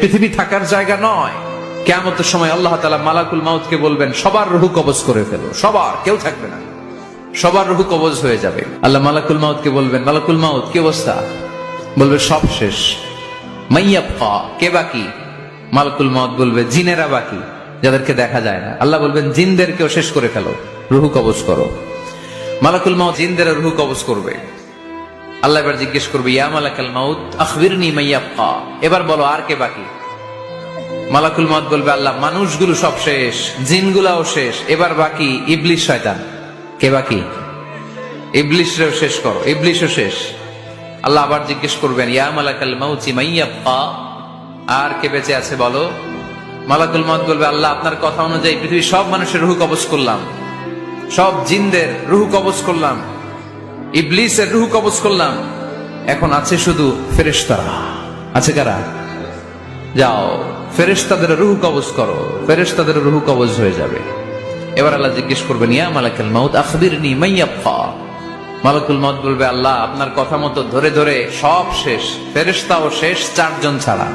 পৃথিবী থাকার জায়গা নয়। কেমতের সময় আল্লাহ তালা মালাকুল মাউতকে বলবেন, সবার রুহু কবজ করে ফেলো। সবার, কেউ থাকবে না। সবার রুহু কবজ হয়ে যাবে। আল্লাহ মালাকুল মাউতকে বলবেন, মালাকুল মাউত, কি অবস্থা? বলবে, সব শেষ। মাইয়াপ্পা কে বাকি? মালাকুল মাউত বলবে, জিনেরা বাকি, যাদেরকে দেখা যায় না। আল্লাহ বলবেন, জিনদেরকেও শেষ করে ফেলো। রুহু কবজ করো। মালাকুল মাউত জিনদের রুহু কবজ করবে। আল্লাহ এবার জিজ্ঞেস করবে, ইয়া মালাকাল মাউত, আখবিরনি মাইয়াপ্পা এবার বলো, আর কে বাকি? মালাকুল মত বলবে, আল্লাহ, মানুষগুলো সব শেষ, জিনগুলাও শেষ, এবার বাকি ইবলিশ শয়তান। কে বাকি? ইবলিশরেও শেষ করো ইবলিশও শেষ। আল্লাহ আবার জিজ্ঞেস করবেন, ইয়া মালাকাল মাউতি মাইয়াপ্পা আর কে বেঁচে আছে বলো? মালাকুল মত বলবে, আল্লাহ, আপনার কথা অনুযায়ী পৃথিবীর সব মানুষের রুহু কবজ করলাম। সব জিনদের রুহু কবজ করলাম। ইবলিসের রুহু কবজ করলাম। এখন আছে শুধু ফেরেশতারা। আছে কারা? যাও, ফেরেশতাদের রুহু কবজ করো। ফেরেশতাদের রুহু কবজ হয়ে যাবে। এবার আল্লাহ জিজ্ঞেস করবেন, ইয়া মালাকুল মাউত, আখবিরনি মাইয়াপ্পা মালাকুল মাউত বলবে, আল্লাহ, আপনার কথা মতো ধরে ধরে সব শেষ। ফেরেশতাও শেষ, চারজন ছাড়া।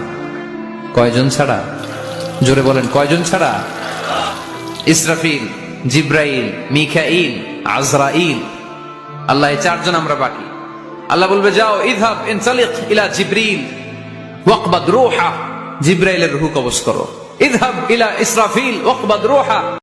কয়জন ছাড়া? জোরে বলেন, কয়জন ছাড়া? ইসরাফিল, জিব্রাইল, মিখাইল, আজরাইল আল্লাহ, এই চারজন আমরা বাকি। আল্লাহ বলবে, যাও ইদহাব ইনসালিক ইলা জিব্রিল, ওয়াকবাদ রোহা। জিব্রাইলের রুহু কবজ করো। ইদহাব ইলা ইসরাফিল, ওয়াকবাদ রূহা।